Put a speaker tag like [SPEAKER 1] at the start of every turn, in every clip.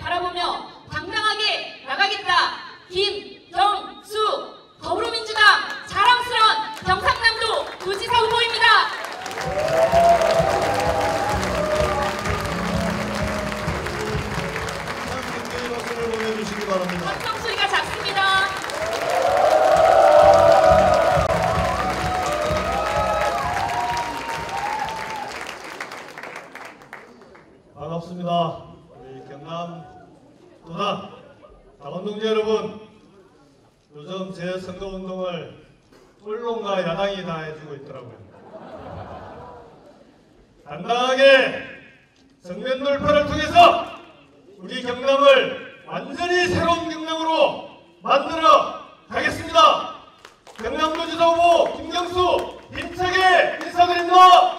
[SPEAKER 1] 바라보며 당당하게 나가겠다. 김
[SPEAKER 2] 정면 돌파를 통해서 우리 경남을 완전히 새로운 경남으로 만들어 가겠습니다. 경남도지사 후보 김경수 힘차게 인사드립니다.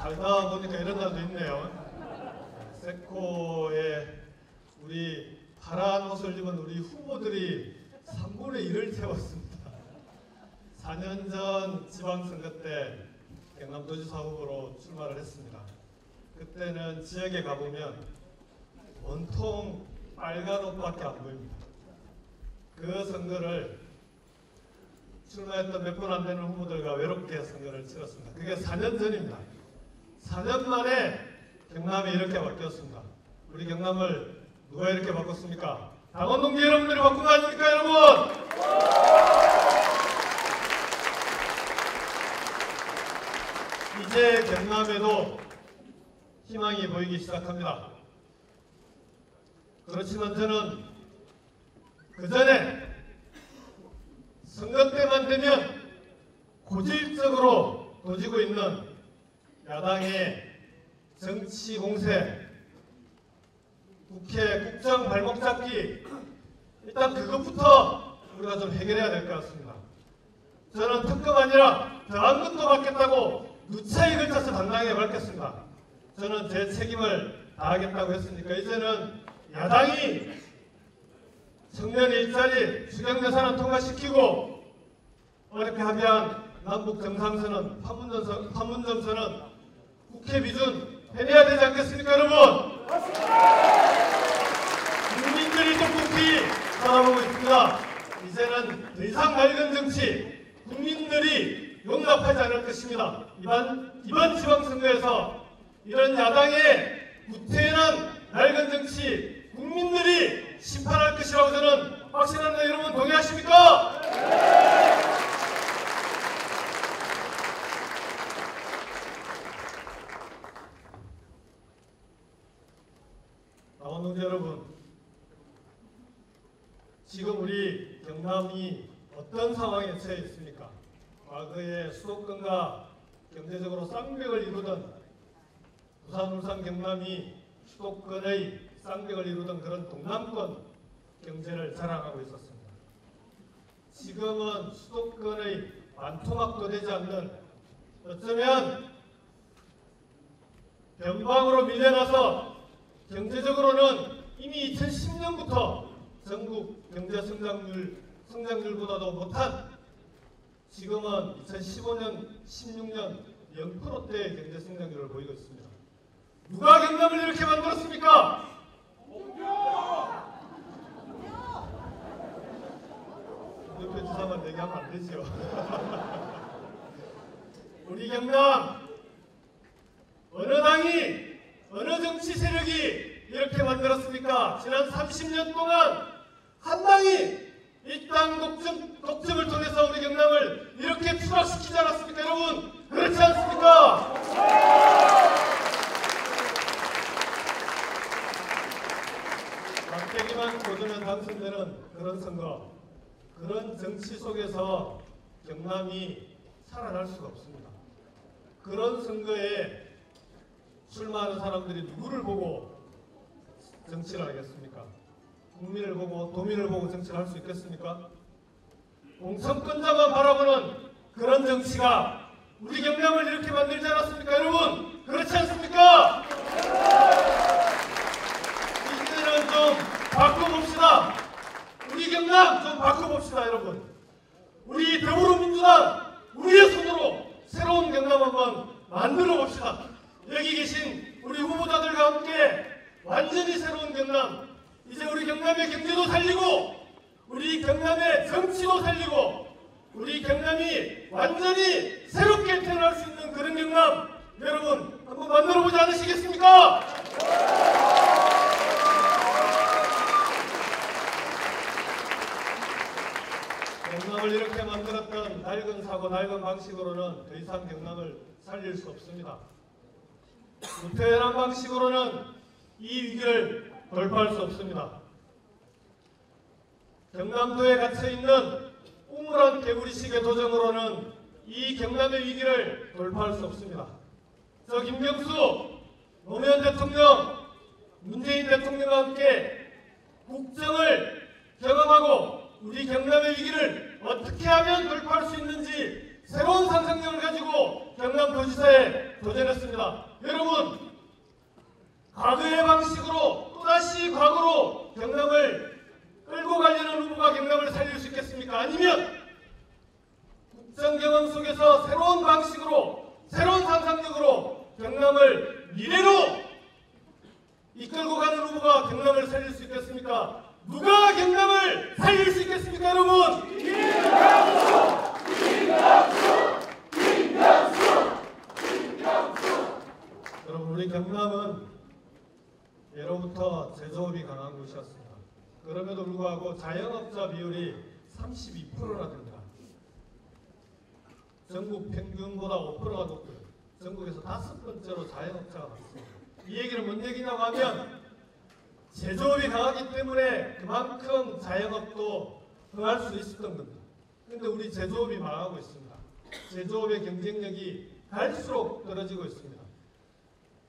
[SPEAKER 2] 살다 보니까 이런 날도 있네요. 세코에 우리 파란 옷을 입은 우리 후보들이 3분의 1을 채웠습니다. 4년 전 지방선거 때 경남도지사 후보로 출마를 했습니다. 그때는 지역에 가보면 온통 빨간 옷밖에 안 보입니다. 그 선거를 출마했던 몇번안 되는 후보들과 외롭게 선거를 치렀습니다. 그게 4년 전입니다. 4년 만에 경남이 이렇게 바뀌었습니다. 우리 경남을 누가 이렇게 바꿨습니까? 당원 동지 여러분들이 바꾼 거 아닙니까, 여러분? 이제 경남에도 희망이 보이기 시작합니다. 그렇지만 저는 그 전에 선거 때만 되면 고질적으로 도지고 있는 야당의 정치 공세, 국회 국정 발목 잡기 일단 그것부터 우리가 좀 해결해야 될 것 같습니다. 저는 특검 아니라 더한 것도 받겠다고 누차에 걸쳐서 당당하게 밝혔습니다. 저는 제 책임을 다하겠다고 했으니까 이제는 야당이 청년 일자리 수경 예산을 통과시키고 어렵게 합의한 남북 정상선언 판문점, 판문점선언 국회 비준 해내야 되지 않겠습니까 여러분? 국민들이 조금히 바라보고 있습니다. 이제는 더 이상 낡은 정치 국민들이 용납하지 않을 것입니다. 이번, 이번 지방선거에서 이런 야당의 구태한 낡은 정치 국민들이 심판할 것이라고 저는 확신합니다. 여러분 동의하십니까? 당원동지 여러분, 지금 우리 경남이 어떤 상황에 처해 있습니까? 과거에 수도권과 경제적으로 쌍벽을 이루던 부산, 울산, 경남이 수도권의 쌍벽을 이루던 그런 동남권 경제를 자랑하고 있었습니다. 지금은 수도권의 반토막도 되지 않는 어쩌면 변방으로 밀려나서 경제적으로는 이미 2010년부터 전국 경제 성장률 성장률보다도 못한 지금은 2015년, 16년 0%대의 경제 성장률을 보이고 있습니다. 누가 경남을 이렇게 만들었습니까? 옆에 주사만 얘기하면 안 되지요. 우리 경남 어느 당이 어느 정치 세력이 이렇게 만들었습니까? 지난 30년 동안 한 당이 일당 독점, 독점을 통해서 우리 경남을 이렇게 추락시키지 않았습니까, 여러분? 그렇지 않습니까? 막대기만 꽂으면 당선되는 그런 선거, 그런 정치 속에서 경남이 살아날 수가 없습니다. 그런 선거에 출마하는 사람들이 누구를 보고 정치를 하겠습니까? 국민을 보고 도민을 보고 정치를 할 수 있겠습니까? 공천권자만 바라보는 그런 정치가 우리 경남을 이렇게 만들지 않았습니까 여러분? 그렇지 않습니까? 이제는 좀 바꿔봅시다. 우리 경남 좀 바꿔봅시다 여러분. 우리 더불어민주당 우리의 손으로 새로운 경남 한번 만들어 봅시다. 여기 계신 우리 후보자들과 함께 완전히 새로운 경남 이제 우리 경남의 경제도 살리고, 우리 경남의 정치도 살리고, 우리 경남이 완전히 새롭게 태어날 수 있는 그런 경남, 여러분 한번 만들어 보지 않으시겠습니까? 경남을 이렇게 만들었던 낡은 사고, 낡은 방식으로는 더 이상 경남을 살릴 수 없습니다. 무태연한 방식으로는 이 위기를 돌파할 수 없습니다. 경남도에 갇혀 있는 우물한 개구리식의 도정으로는 이 경남의 위기를 돌파할 수 없습니다. 저 김경수 노무현 대통령, 문재인 대통령과 함께 국정을 경험하고 우리 경남의 위기를 어떻게 하면 돌파할 수 있는지 새로운 상상력을 가지고 경남도지사에 도전했습니다. 여러분, 과거의 방식으로 또다시 과거로 경남을 끌고 가려는 후보가 경남을 살릴 수 있겠습니까? 아니면 국정 경험 속에서 새로운 방식으로 새로운 상상력으로 경남을 미래로 이끌고 가는 후보가 경남을 살릴 수 있겠습니까? 누가 경남을 살릴 수 있겠습니까, 여러분? 여러분, 우리 경남은 예로부터 제조업이 강한 곳이었습니다. 그럼에도 불구하고 자영업자 비율이 32%나 됩니다. 전국 평균보다 5%가 높고요. 전국에서 다섯 번째로 자영업자가 많습니다. 이 얘기는 뭔 얘기냐고 하면 제조업이 강하기 때문에 그만큼 자영업도 흥할 수 있었던 겁니다. 근데 우리 제조업이 망하고 있습니다. 제조업의 경쟁력이 갈수록 떨어지고 있습니다.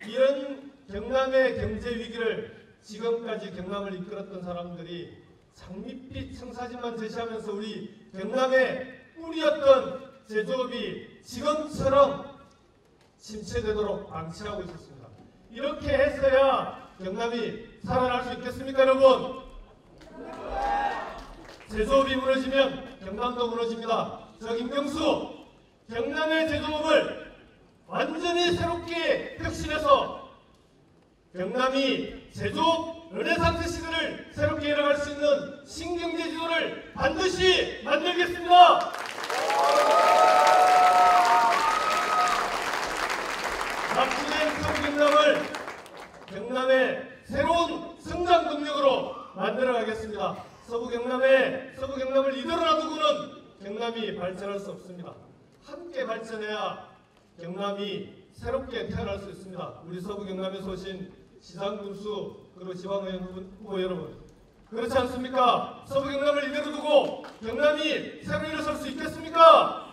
[SPEAKER 2] 이런 경남의 경제 위기를 지금까지 경남을 이끌었던 사람들이 장밋빛 청사진만 제시하면서 우리 경남의 뿌리였던 제조업이 지금처럼 침체되도록 방치하고 있었습니다. 이렇게 해서야 경남이 살아날 수 있겠습니까, 여러분? 제조업이 무너지면 경남도 무너집니다. 저 김경수, 경남의 제조업을 완전히 새롭게 혁신해서 경남이 제조업 르네상스 시대를 새롭게 열어갈 수 있는 신경제 지도를 반드시 만들겠습니다. 낙후된 서부 경남을 경남의 새로운 성장 동력으로 만들어가겠습니다. 서부 경남의 서부 경남을 이대로 놔두고는 경남이 발전할 수 없습니다. 함께 발전해야 경남이 새롭게 태어날 수 있습니다. 우리 서부 경남에서 오신 시장 군수 그리고 지방의원 후보, 여러분 그렇지 않습니까? 서부 경남을 이대로 두고 경남이 새로 일어설 수 있겠습니까?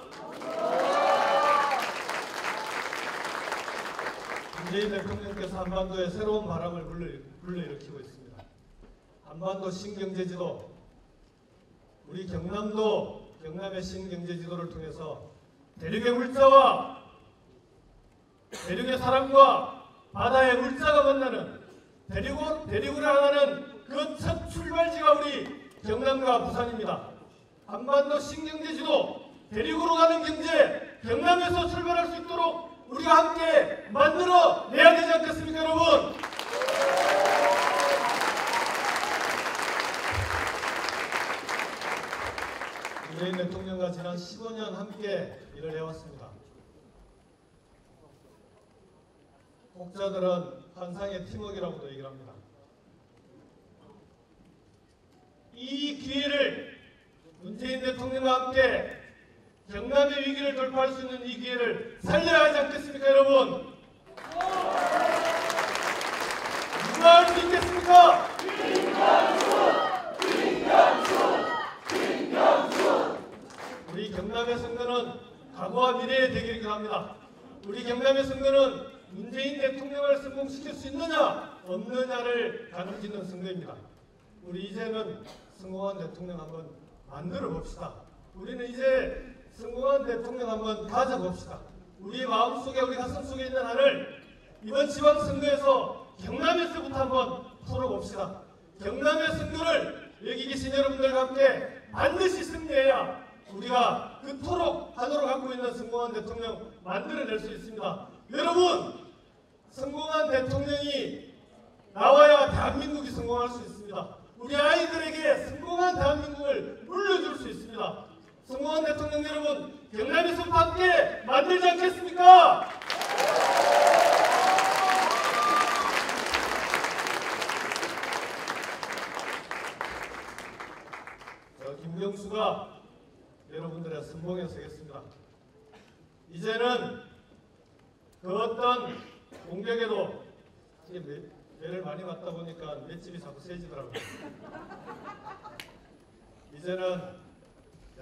[SPEAKER 2] 문재인 대통령께서 한반도에 새로운 바람을 불러, 불러일으키고 있습니다. 한반도 신경제지도 우리 경남도 경남의 신경제지도를 통해서 대륙의 물자와 대륙의 사람과 바다의 물자가 만나는 대륙, 대륙을 향하는 그 첫 출발지가 우리 경남과 부산입니다. 한반도 신경제지도 대륙으로 가는 경제 경남에서 출발할 수 있도록 우리가 함께 만들어 내야 되지 않겠습니까 여러분? 문재인 대통령과 지난 15년 함께 일을 해왔습니다. 혹자들은 환상의 팀워크라고도 얘기를 합니다. 이 기회를 문재인 대통령과 함께 경남의 위기를 돌파할 수 있는 이 기회를 살려야 하지 않겠습니까, 여러분? 누가 할 수 있겠습니까? 우리 경남의 선거는 과거와 미래의 대결이기도 합니다. 우리 경남의 선거는 문재인 대통령을 성공시킬 수 있느냐 없느냐를 가늠짓는 선거입니다. 우리 이제는 성공한 대통령 한번 만들어 봅시다. 우리는 이제 성공한 대통령 한번 가져봅시다. 우리 마음속에 우리 가슴속에 있는 한을 이번 지방선거에서 경남에서부터 한번 풀어봅시다. 경남의 선거를 여기 계신 여러분들과 함께 반드시 승리해야 우리가 그토록 한으로 갖고 있는 성공한 대통령 만들어낼 수 있습니다. 여러분 성공한 대통령이 나와야 대한민국이 성공할 수 있습니다. 우리 아이들에게 성공한 대한민국을 물려줄 수 있습니다. 성공한 대통령 여러분 경남에서부터 함께 만들지 않겠습니까? 저 김경수가 여러분들의 선봉에 서겠습니다. 이제는 그 어떤 공격에도 이게 매, 매를 많이 맞다 보니까 맷집이 자꾸 세지더라고요. 이제는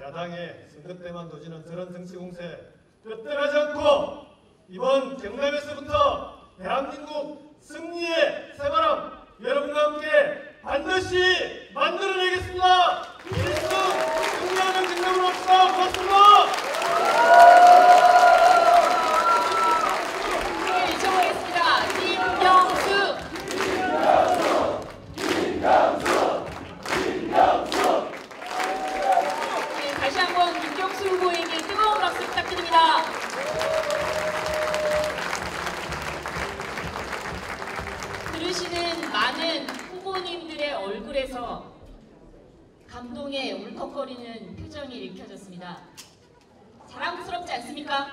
[SPEAKER 2] 야당의 선거 때만 도지는 저런 정치 공세 끝들하지 않고 이번 경남에서부터 대한민국 승리의 새바람 여러분과 함께 반드시 만들어내겠습니다.
[SPEAKER 1] 얼굴에서 감동의 울컥거리는 표정이 읽혀졌습니다. 자랑스럽지 않습니까?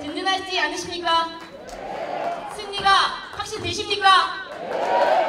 [SPEAKER 1] 든든하지 않으십니까? 승리가 확신되십니까?